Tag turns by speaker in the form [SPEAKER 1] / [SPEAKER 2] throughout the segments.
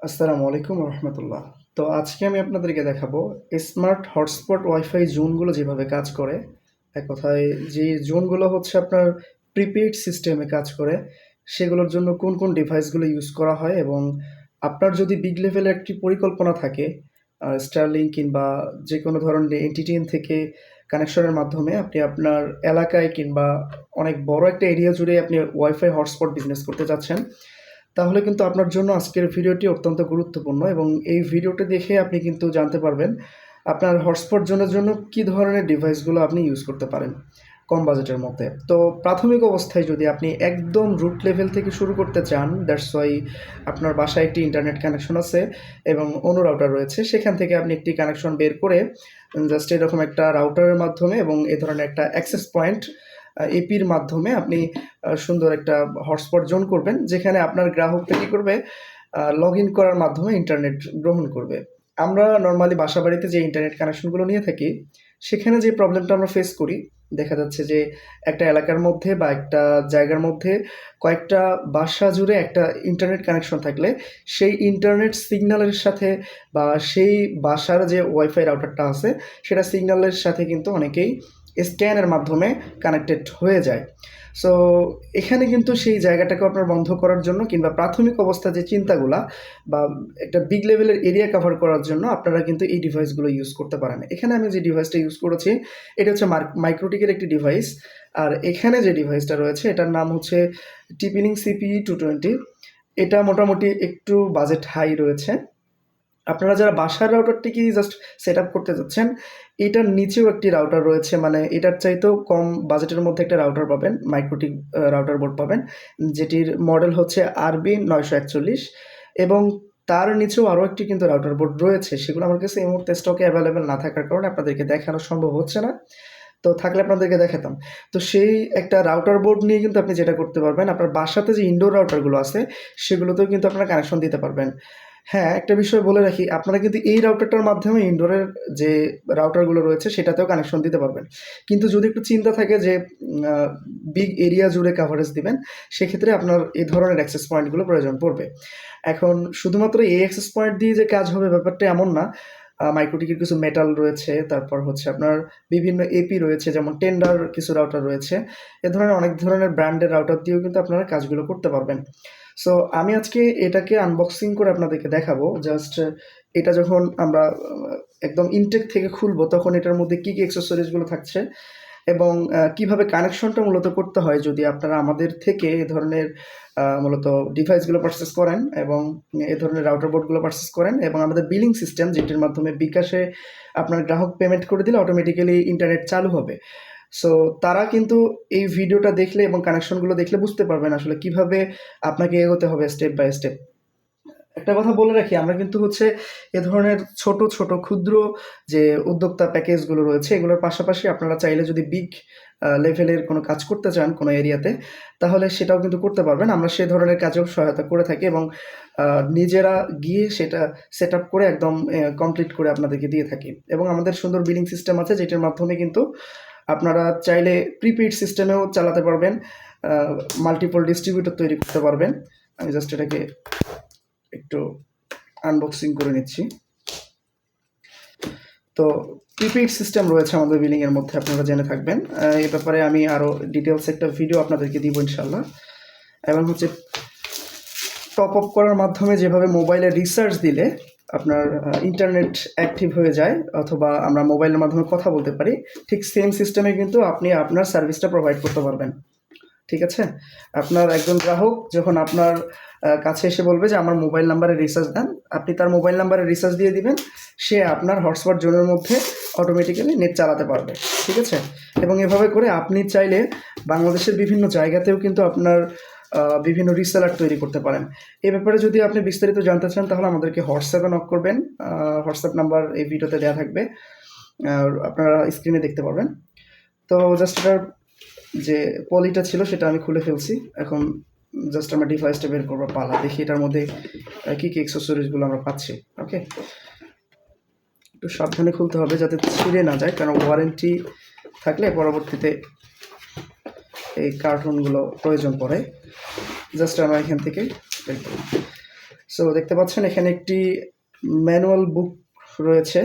[SPEAKER 1] আসসালামু আলাইকুম রহমতুল্লাহ। তো আজকে আমি আপনাদেরকে দেখাবো স্মার্ট হটস্পট ওয়াইফাই জোনগুলো যেভাবে কাজ করে। এক কথায় যে জোনগুলো হচ্ছে আপনার প্রিপেইড সিস্টেমে কাজ করে, সেগুলোর জন্য কোন কোন ডিভাইসগুলো ইউজ করা হয় এবং আপনার যদি বিগ লেভেলের একটি পরিকল্পনা থাকে স্টারলিং কিংবা যে কোনো ধরনের এনটিটিএন থেকে কানেকশনের মাধ্যমে আপনি আপনার এলাকায় কিংবা অনেক বড় একটা এরিয়া জুড়ে আপনি ওয়াইফাই হটস্পট বিজনেস করতে চাচ্ছেন তাহলে কিন্তু আপনার জন্য আজকের ভিডিওটি অত্যন্ত গুরুত্বপূর্ণ এবং এই ভিডিওটি দেখে আপনি কিন্তু জানতে পারবেন আপনার হটস্পট জোনের জন্য কী ধরনের ডিভাইসগুলো আপনি ইউজ করতে পারেন কম বাজেটের মধ্যে। তো প্রাথমিক অবস্থায় যদি আপনি একদম রুট লেভেল থেকে শুরু করতে চান দ্যাটস ওয়াই আপনার বাসায় একটি ইন্টারনেট কানেকশন আছে এবং অন্য রাউটার রয়েছে, সেখান থেকে আপনি একটি কানেকশন বের করে জাস্ট এরকম একটা রাউটারের মাধ্যমে এবং এ ধরনের একটা অ্যাক্সেস পয়েন্ট এপির মাধ্যমে আপনি সুন্দর একটা হটস্পট জোন করবেন, যেখানে আপনার গ্রাহকটা কী করবে লগ ইন করার মাধ্যমে ইন্টারনেট গ্রহণ করবে। আমরা নর্মালি বাসা বাড়িতে যে ইন্টারনেট কানেকশনগুলো নিয়ে থাকি, সেখানে যে প্রবলেমটা আমরা ফেস করি, দেখা যাচ্ছে যে একটা এলাকার মধ্যে বা একটা জায়গার মধ্যে কয়েকটা বাসা জুড়ে একটা ইন্টারনেট কানেকশন থাকলে, সেই ইন্টারনেট সিগন্যালের সাথে বা সেই বাসার যে ওয়াইফাই রাউটারটা আছে, সেটা সিগন্যালের সাথে কিন্তু অনেকেই স্ক্যানের মাধ্যমে কানেক্টেড হয়ে যায়। সো এখানে কিন্তু সেই জায়গাটাকে আপনার বন্ধ করার জন্য কিংবা প্রাথমিক অবস্থা যে চিন্তাগুলা বা একটা বিগ লেভেলের এরিয়া কভার করার জন্য আপনারা কিন্তু এই ডিভাইসগুলো ইউজ করতে পারেন। এখানে আমি যে ডিভাইসটা ইউজ করেছি, এটা হচ্ছে মাইক্রোটিকের একটি ডিভাইস আর এখানে যে ডিভাইসটা রয়েছে, এটার নাম হচ্ছে টিপিনিং সিপি টু টোয়েন্টি এটা মোটামুটি একটু বাজেট হাই রয়েছে। আপনারা যারা বাসার রাউটারটিকে জাস্ট সেট আপ করতে যাচ্ছেন, এটার নিচেও একটি রাউটার রয়েছে মানে এটার চাইতেও কম বাজেটের মধ্যে একটা রাউটার পাবেন মাইক্রোটিক রাউটার বোর্ড পাবেন, যেটির মডেল হচ্ছে আরবি নয়শো একচল্লিশ এবং তার নিচেও আরও একটি কিন্তু রাউটার বোর্ড রয়েছে, সেগুলো আমার কাছে এই মুহূর্তে স্টকে অ্যাভেলেবেল না থাকার কারণে আপনাদেরকে দেখানো সম্ভব হচ্ছে না। তো থাকলে আপনাদেরকে দেখাতাম। তো সেই একটা রাউটার বোর্ড নিয়ে কিন্তু আপনি যেটা করতে পারবেন, আপনার বাসাতে যে ইনডোর রাউটারগুলো আছে, সেগুলোতেও কিন্তু আপনারা কানেকশন দিতে পারবেন। হ্যাঁ একটা বিষয় বলে রাখি, আপনারা কিন্তু এই রাউটারটার মাধ্যমে ইনডোরের যে রাউটারগুলো রয়েছে, সেটাতেও কানেকশন দিতে পারবেন। কিন্তু যদি একটু চিন্তা থাকে যে বিগ এরিয়া জুড়ে কাভারেজ দিবেন, সেক্ষেত্রে আপনার এই ধরনের অ্যাক্সেস পয়েন্টগুলো প্রয়োজন পড়বে। এখন, শুধুমাত্র এই অ্যাক্সেস পয়েন্ট দিয়ে যে কাজ হবে ব্যাপারটা এমন না মাইক্রোটিকের কিছু মেটাল রয়েছে, তারপর হচ্ছে আপনার বিভিন্ন এপি রয়েছে, যেমন টেন্ডার কিছু রাউটার রয়েছে, এ ধরনের অনেক ধরনের ব্র্যান্ডের রাউটার দিয়েও কিন্তু আপনারা কাজগুলো করতে পারবেন। সো আমি আজকে এটাকে আনবক্সিং করে আপনাদেরকে দেখাবো। জাস্ট এটা যখন আমরা একদম ইনটেক থেকে খুলবো, তখন এটার মধ্যে কী কী অ্যাক্সেসরিজগুলো থাকছে এবং কীভাবে কানেকশনটা মূলত করতে হয় যদি আপনারা আমাদের থেকে এ ধরনের মূলত ডিভাইসগুলো পারচেস করেন এবং এ ধরনের রাউটার বোর্ডগুলো পারচেস করেন এবং আমাদের বিলিং সিস্টেম যেটির মাধ্যমে বিকাশে আপনার গ্রাহক পেমেন্ট করে দিলে অটোমেটিক্যালি ইন্টারনেট চালু হবে। সো তারা কিন্তু এই ভিডিওটা দেখলে এবং কানেকশনগুলো দেখলে বুঝতে পারবেন আসলে কীভাবে আপনাকে এগোতে হবে স্টেপ বাই স্টেপ একটা কথা বলে রাখি, আমরা কিন্তু হচ্ছে এ ধরনের ছোট ছোট, ক্ষুদ্র যে উদ্যোক্তা প্যাকেজগুলো রয়েছে, এগুলোর পাশাপাশি আপনারা চাইলে যদি বিগ লেভেলের কোনো কাজ করতে চান কোনো এরিয়াতে তাহলে সেটাও কিন্তু করতে পারবেন। আমরা সে ধরনের কাজেও সহায়তা করে থাকি এবং নিজেরা গিয়ে সেটা সেট আপ করে একদম কমপ্লিট করে আপনাদেরকে দিয়ে থাকি। এবং আমাদের সুন্দর বিলিং সিস্টেম আছে, যেটির মাধ্যমে কিন্তু আপনারা চাইলে প্রিপেইড সিস্টেমেও চালাতে পারবেন মাল্টিপল ডিস্ট্রিবিউটর তৈরি করতে পারবেন। আমি জাস্ট এটাকে একটু আনবক্সিং করে নিচ্ছি। তো প্রিপেইড সিস্টেম রয়েছে আমাদের বিলিংয়ের মধ্যে, আপনারা জেনে থাকবেন। এ ব্যাপারে আমি আরও ডিটেলস একটা ভিডিও আপনাদেরকে দিব ইনশাল্লাহ এবং হচ্ছে টপ আপ করার মাধ্যমে যেভাবে মোবাইলে রিসার্চ দিলে আপনার ইন্টারনেট অ্যাক্টিভ হয়ে যায় অথবা আমরা মোবাইলের মাধ্যমে কথা বলতে পারি, ঠিক সেম সিস্টেমে কিন্তু আপনি আপনার সার্ভিসটা প্রোভাইড করতে পারবেন। ঠিক আছে? আপনার একজন গ্রাহক যখন আপনার কাছে এসে বলবে যে আমার মোবাইল নাম্বারে রিচার্জ দেন, আপনি তার মোবাইল নাম্বারে রিচার্জ দিয়ে দিবেন, সে আপনার হটস্পট জোনের মধ্যে অটোমেটিক্যালি নেট চালাতে পারবে। ঠিক আছে? এবং এভাবে করে আপনি চাইলে বাংলাদেশের বিভিন্ন জায়গাতেও কিন্তু আপনার বিভিন্ন রিসেলার তৈরি করতে পারেন। এই ব্যাপারে যদি আপনি বিস্তারিত জানতে চান, তাহলে আমাদেরকে হোয়াটসঅ্যাপে নক করবেন। হোয়াটসঅ্যাপ নাম্বার এই ভিডিওতে দেওয়া থাকবে। আপনারা স্ক্রিনে দেখতে পারবেন। তো জাস্ট এটার যে পলিটা ছিল, সেটা আমি খুলে ফেলছি। এখন জাস্ট আমরা ডিভাইসটা বের করব, পালা। দেখি এটার মধ্যে কী কী অ্যাক্সেসরিজগুলো আমরা পাচ্ছি। ওকে একটু সাবধানে খুলতে হবে যাতে ছিঁড়ে না যায়, কারণ ওয়ারেন্টি থাকলে পরবর্তীতে এই কার্টুনগুলো প্রয়োজন পড়ে। জাস্ট আমরা এখান থেকে সো দেখতে পাচ্ছেন এখানে একটি ম্যানুয়াল বুক রয়েছে।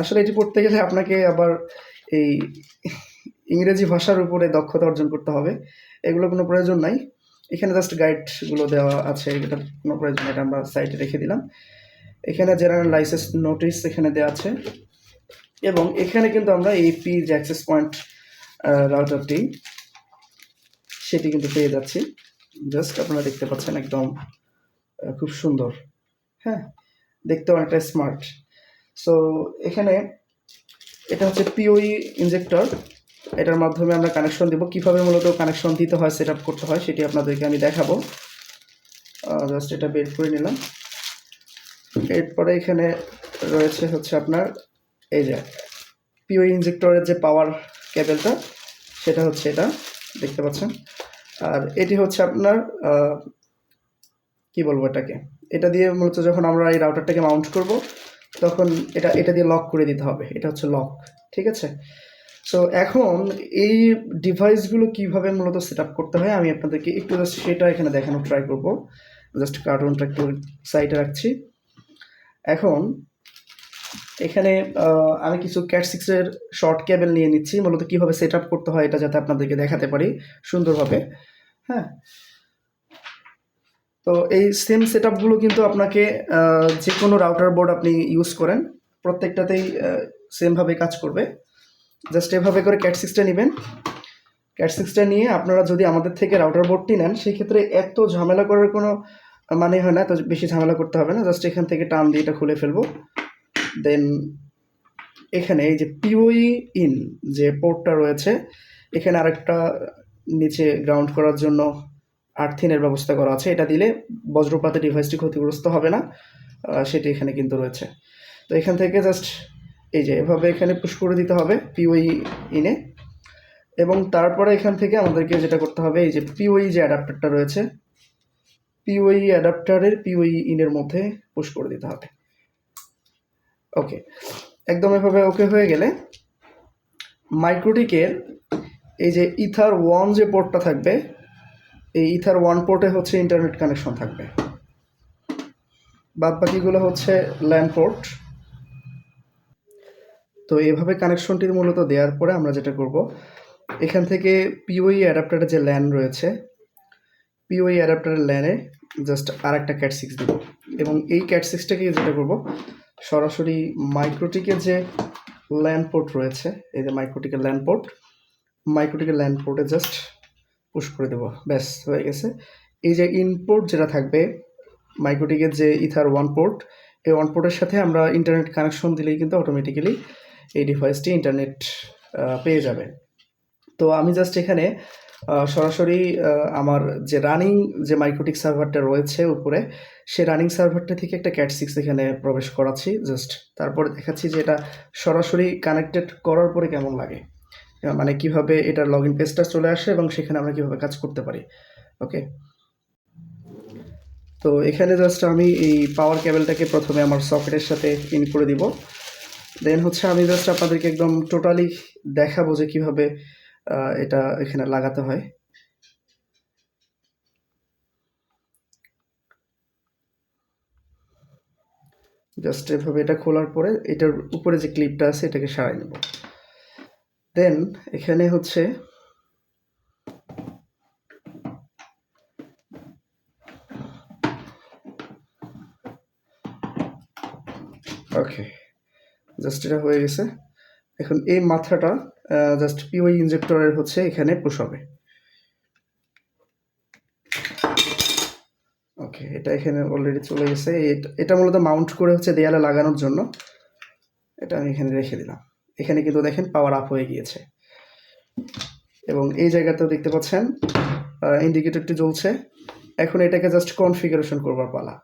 [SPEAKER 1] আসলে এটি পড়তে গেলে আপনাকে আবার এই ইংরেজি ভাষার উপরে দক্ষতা অর্জন করতে হবে। এগুলো কোনো প্রয়োজন নাই। এখানে জাস্ট গাইডগুলো দেওয়া আছে এটার কোনো প্রয়োজন এটা আমরা সাইটে রেখে দিলাম। এখানে জেনারেল লাইসেন্স নোটিশ এখানে দেওয়া আছে। এবং এখানে কিন্তু আমরা এপি যে অ্যাক্সেস পয়েন্ট রাউটারটি সেটি কিন্তু পেয়ে যাচ্ছি। জাস্ট আপনারা দেখতে পাচ্ছেন একদম খুব সুন্দর। হ্যাঁ দেখতে অনেকটা স্মার্ট সো এখানে এটা হচ্ছে পিওই ইনজেক্টর এটার মাধ্যমে আমরা কানেকশন দেবো। কীভাবে মূলত কানেকশন দিতে হয় সেট করতে হয়, সেটি আপনাদেরকে আমি দেখাবো। জাস্ট এটা বের করে নিলাম। এরপরে এখানে রয়েছে হচ্ছে আপনার, এই যে পিওই ইনজেক্টরের যে পাওয়ার কেবেলটা সেটা হচ্ছে এটা। দেখতে পাচ্ছেন? আর এটি হচ্ছে আপনার কি বলব এটাকে? এটা দিয়ে মূলত যখন আমরা এই রাউটারটাকে মাউন্ট করব, তখন এটা এটা দিয়ে লক করে দিতে হবে। এটা হচ্ছে লক ঠিক আছে? সো এখন এই ডিভাইসগুলো কীভাবে মূলত সেট আপ করতে হয়, আমি আপনাদেরকে একটু জাস্ট সেটা এখানে দেখানোর ট্রাই করব। জাস্ট কার্টুনটা একটু সাইডে রাখছি। এখন এখানে আমি কিছু ক্যাট সিক্সের শর্ট কেবল নিয়ে নিচ্ছি। মূলত কীভাবে সেট আপ করতে হয় এটা যাতে আপনাদেরকে দেখাতে পারি সুন্দরভাবে। হ্যাঁ। তো এই সেম সেট আপগুলো কিন্তু আপনাকে যে কোনো রাউটার বোর্ড আপনি ইউজ করেন। প্রত্যেকটাতেই সেমভাবে কাজ করবে। জাস্ট এভাবে করে ক্যাট সিক্সটা নেবেন। ক্যাট সিক্সটা নিয়ে আপনারা যদি আমাদের থেকে রাউটার বোর্ডটি নেন, সেই ক্ষেত্রে এত ঝামেলা করার কোনো মানে হয় না, তো বেশি ঝামেলা করতে হবে না। জাস্ট এখান থেকে টান দিয়ে এটা খুলে ফেলব। দেন এখানে এই যে পিওই ইন যে পোর্টটা রয়েছে, এখানে আরেকটা নিচে গ্রাউন্ড করার জন্য আর্থিনের ব্যবস্থা করা আছে। এটা দিলে বজ্রপাতে ডিভাইসটি ক্ষতিগ্রস্ত হবে না। সেটি এখানে কিন্তু রয়েছে। তো এখান থেকে জাস্ট এই যে এভাবে এখানে পুশ করে দিতে হবে পিওই ইনে এবং তারপরে এখান থেকে আমাদেরকে যেটা করতে হবে, এই যে পিওই যে অ্যাডাপ্টারটা রয়েছে পিওই অ্যাডাপ্টারের পিওই ইনের মধ্যে পুশ করে দিতে হবে। ওকে। একদম এভাবে ওকে হয়ে গেলে মাইক্রোটিকের এই যে ইথার ওয়ান যে পোর্টটা থাকবে, এই ইথার ওয়ান পোর্টে হচ্ছে ইন্টারনেট কানেকশন থাকবে। বাদ বাকিগুলো হচ্ছে ল্যান্ড পোর্ট তো এভাবে কানেকশনটির মূলত দেওয়ার পরে আমরা যেটা করব, এখান থেকে পিওই অ্যাডাপ্টারের যে ল্যান রয়েছে পিওই অ্যাডাপ্টারের ল্যানে জাস্ট আর একটা ক্যাট সিক্স দেবো। এবং এই ক্যাট সিক্সটাকে যেটা করব সরাসরি মাইক্রোটিকের যে ল্যান্ড পোর্ট রয়েছে, এই যে মাইক্রোটিকের ল্যান্ড পোর্ট মাইক্রোটিকের ল্যান্ড পোর্টে জাস্ট পুশ করে দেবো, ব্যাস হয়ে গেছে। এই যে ইনপোর্ট যেটা থাকবে মাইক্রোটিকের যে ইথার ওয়ান পোর্ট এই ওয়ান পোর্টের সাথে আমরা ইন্টারনেট কানেকশন দিলেই কিন্তু অটোমেটিক্যালি এই ডিভাইসটি ইন্টারনেট পেয়ে যাবে। তো আমি জাস্ট এখানে সরাসরি আমার যে রানিং যে মাইক্রোটিক সার্ভারটা রয়েছে উপরে সেই রানিং সার্ভারটা থেকে একটা ক্যাট সিক্স এখানে প্রবেশ করাচ্ছি জাস্ট তারপরে দেখাচ্ছি যে এটা সরাসরি কানেক্টেড করার পরে কেমন লাগে। মানে কীভাবে এটার লগ ইন পেজটা চলে আসে এবং সেখানে আমরা কীভাবে কাজ করতে পারি। ওকে তো এখানে জাস্ট আমি এই পাওয়ার কেবলটাকে প্রথমে আমার সকেটের সাথে ইন করে দিব। দেন হচ্ছে আমি জাস্ট আপনাদেরকে একদম টোটালি দেখাবো যে কীভাবে এটা এখানে লাগাতে হয়। জাস্ট এভাবে এটা খোলার পরে এটার উপরে যে ক্লিপটা আছে, এটাকে সারাই নেব। দেন এখানে হচ্ছে ওকে জাস্ট এটা হয়ে গেছে। এখন এই মাথাটা জাস্ট পিওই ইনজেক্টরের হচ্ছে এখানে পুশ হবে। ওকে এটা এখানে অলরেডি চলে গেছে। এটা- মূলত মাউন্ট করে হচ্ছে দেয়ালে লাগানোর জন্য। এটা আমি এখানে রেখে দিলাম। এখানে কিন্তু দেখেন পাওয়ার আপ হয়ে গিয়েছে। এবং এই জায়গাতেও দেখতে পাচ্ছেন ইন্ডিকেটরটি জ্বলছে। এখন এটাকে জাস্ট কনফিগারেশন করবার পালা।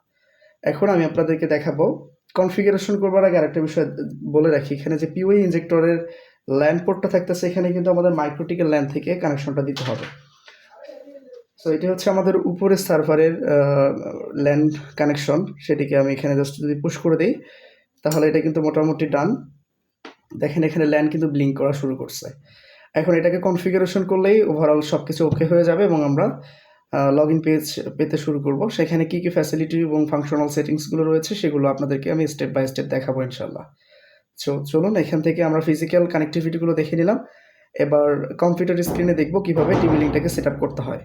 [SPEAKER 1] এখন আমি আপনাদেরকে দেখাবো। কনফিগারেশন করবার আগে আরেকটা বিষয় বলে রাখি। এখানে যে পিওই ইনজেক্টরের ল্যান্ড পোর্টটা থাকতেছে এখানে কিন্তু আমাদের মাইক্রোটিকের ল্যান্ড থেকে কানেকশনটা দিতে হবে। সো এটি হচ্ছে আমাদের উপরের সার্ভারের ল্যান্ড কানেকশন সেটিকে আমি এখানে জাস্ট যদি পুশ করে দিই, তাহলে এটা কিন্তু মোটামুটি ডান দেখেন এখানে ল্যান্ড কিন্তু ব্লিঙ্ক করা শুরু করছে। এখন এটাকে কনফিগারেশন করলেই ওভারঅল সব কিছু ওকে হয়ে যাবে এবং আমরা লগ ইন পেজ পেতে শুরু করব। সেখানে কী কী ফ্যাসিলিটি এবং ফাংশনাল সেটিংসগুলো রয়েছে সেগুলো আপনাদেরকে আমি স্টেপ বাই স্টেপ দেখাবো ইনশাল্লাহ সো চলুন, এখান থেকে আমরা ফিজিক্যাল কানেক্টিভিটিগুলো দেখে নিলাম। এবার কম্পিউটার স্ক্রিনে দেখব কীভাবে টিভি লিঙ্কটাকে সেট করতে হয়।